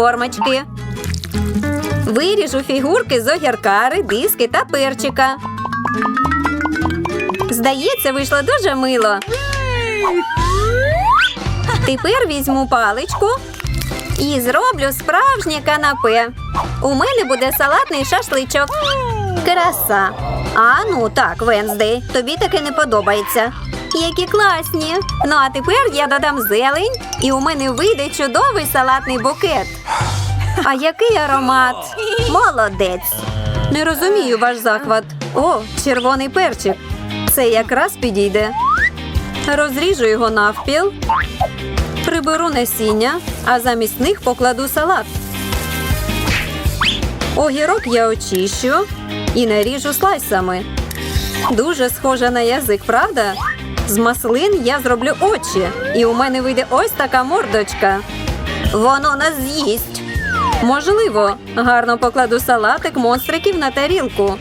формочки. Виріжу фігурки з огірка, редиски та перчика. Здається, вийшло дуже мило. Тепер візьму паличку і зроблю справжнє канапе. У мене буде салатний шашличок. Краса. А ну так, Венздей, тобі таке не подобається. Які класні. Ну а тепер я додам зелень, і у мене вийде чудовий салатний букет. А який аромат? Молодець. Не розумію ваш захват. О, червоний перчик. Це якраз підійде. Розріжу його навпіл, приберу насіння, а замість них покладу салат. Огірок я очищу і наріжу слайсами. Дуже схоже на язик, правда? З маслин я зроблю очі, і у мене вийде ось така мордочка. Воно нас з'їсть. Можливо, гарно покладу салатик монстриків на тарілку.